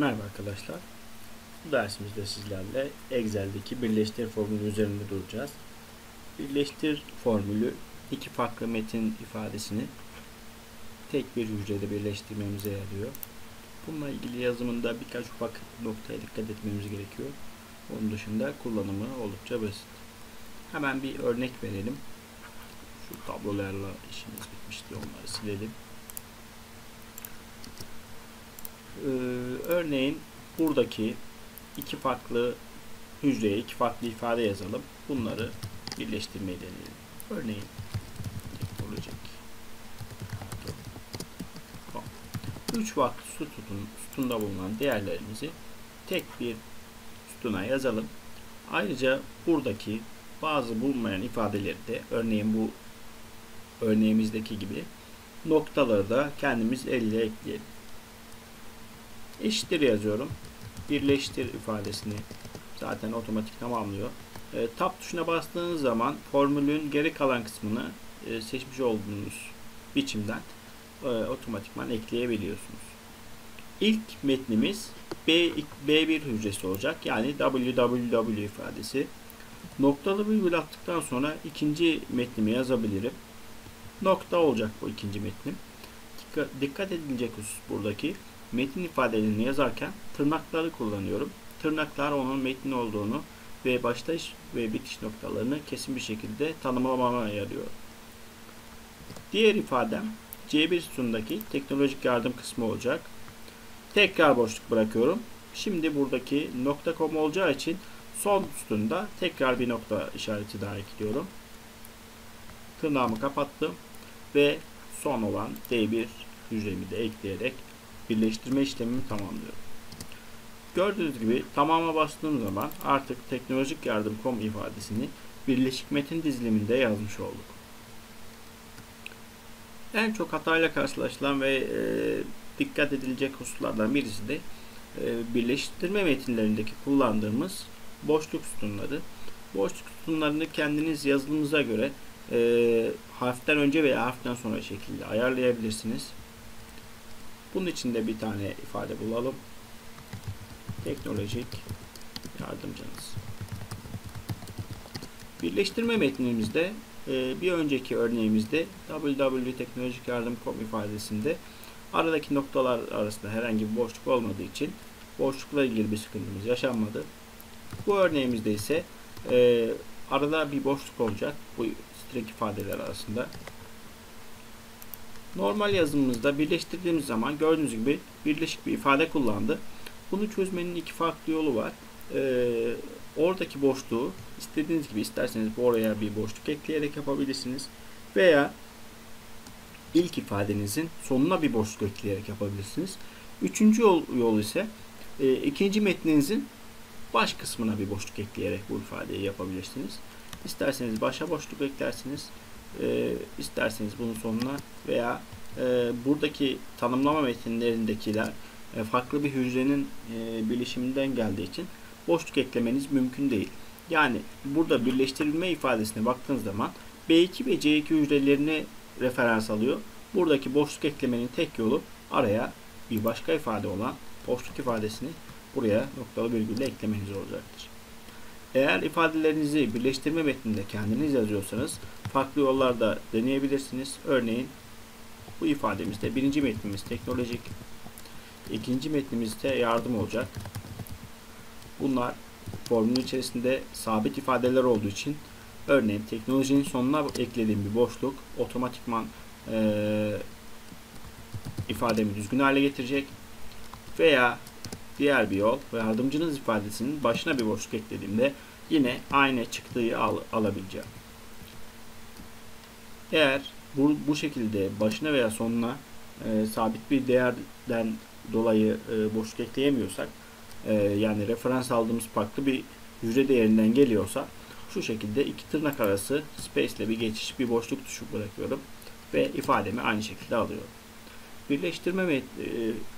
Merhaba arkadaşlar. Bu dersimizde sizlerle Excel'deki birleştir formülü üzerinde duracağız. Birleştir formülü iki farklı metin ifadesini tek bir hücrede birleştirmemize yarıyor. Bununla ilgili yazımında birkaç ufak noktaya dikkat etmemiz gerekiyor. Onun dışında kullanımı oldukça basit. Hemen bir örnek verelim. Şu tablolarla işimiz bitmişti. Onları silelim. Ee, örneğin buradaki iki farklı hücreye iki farklı ifade yazalım. Bunları birleştirmeyi deneyelim. Örneğin teknolojik üç farklı sütun, sütunda bulunan değerlerimizi tek bir sütuna yazalım. Ayrıca buradaki bazı bulunmayan ifadeleri de örneğin bu örneğimizdeki gibi noktaları da kendimiz elle ekleyelim eşittir yazıyorum. Birleştir ifadesini zaten otomatik tamamlıyor. E, tab tuşuna bastığınız zaman formülün geri kalan kısmını e, seçmiş olduğunuz biçimden e, otomatikman ekleyebiliyorsunuz. İlk metnimiz B, B1 hücresi olacak. Yani www ifadesi. Noktalı virgül attıktan sonra ikinci metnimi yazabilirim. Nokta olacak bu ikinci metnim. Dikkat, edilecek husus buradaki metin ifadelerini yazarken tırnakları kullanıyorum. Tırnaklar onun metin olduğunu ve başlayış ve bitiş noktalarını kesin bir şekilde tanımlamama yarıyor. Diğer ifadem C1 sütundaki teknolojik yardım kısmı olacak. Tekrar boşluk bırakıyorum. Şimdi buradaki nokta olacağı için son sütunda tekrar bir nokta işareti daha ekliyorum. Tırnağımı kapattım ve son olan D1 hücremi de ekleyerek birleştirme işlemimi tamamlıyorum. Gördüğünüz gibi tamama bastığım zaman artık teknolojik yardım.com ifadesini birleşik metin diziliminde yazmış olduk. En çok hatayla karşılaşılan ve e, dikkat edilecek hususlardan birisi de e, birleştirme metinlerindeki kullandığımız boşluk sütunları. Boşluk sütunlarını kendiniz yazılımınıza göre e, harften önce veya harften sonra şekilde ayarlayabilirsiniz. Bunun için de bir tane ifade bulalım. Teknolojik yardımcınız. Birleştirme metnimizde e, bir önceki örneğimizde www.teknolojikyardım.com ifadesinde aradaki noktalar arasında herhangi bir boşluk olmadığı için boşlukla ilgili bir sıkıntımız yaşanmadı. Bu örneğimizde ise e, arada bir boşluk olacak bu string ifadeler arasında. Normal yazımımızda birleştirdiğimiz zaman gördüğünüz gibi birleşik bir ifade kullandı. Bunu çözmenin iki farklı yolu var. Ee, oradaki boşluğu istediğiniz gibi isterseniz bu oraya bir boşluk ekleyerek yapabilirsiniz. Veya ilk ifadenizin sonuna bir boşluk ekleyerek yapabilirsiniz. Üçüncü yol, yol ise e, ikinci metninizin baş kısmına bir boşluk ekleyerek bu ifadeyi yapabilirsiniz. İsterseniz başa boşluk eklersiniz e, isterseniz bunun sonuna veya e, buradaki tanımlama metinlerindekiler e, farklı bir hücrenin e, bilişiminden geldiği için boşluk eklemeniz mümkün değil. Yani burada birleştirilme ifadesine baktığınız zaman B2 ve C2 hücrelerini referans alıyor. Buradaki boşluk eklemenin tek yolu araya bir başka ifade olan boşluk ifadesini buraya noktalı virgülle eklemeniz olacaktır. Eğer ifadelerinizi birleştirme metninde kendiniz yazıyorsanız farklı yollarda deneyebilirsiniz. Örneğin bu ifademizde birinci metnimiz teknolojik, ikinci metnimizde yardım olacak. Bunlar formülün içerisinde sabit ifadeler olduğu için örneğin teknolojinin sonuna eklediğim bir boşluk otomatikman e, ifademi düzgün hale getirecek veya diğer bir yol ve yardımcınız ifadesinin başına bir boşluk eklediğimde yine aynı çıktığı al, alabileceğim. Eğer bu, bu şekilde başına veya sonuna e, sabit bir değerden dolayı e, boşluk ekleyemiyorsak e, yani referans aldığımız farklı bir hücre değerinden geliyorsa şu şekilde iki tırnak arası space ile bir geçiş bir boşluk tuşu bırakıyorum ve ifademi aynı şekilde alıyorum. Birleştirme e,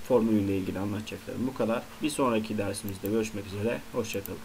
formülüyle ilgili anlatacaklarım bu kadar. Bir sonraki dersimizde görüşmek üzere. Hoşçakalın.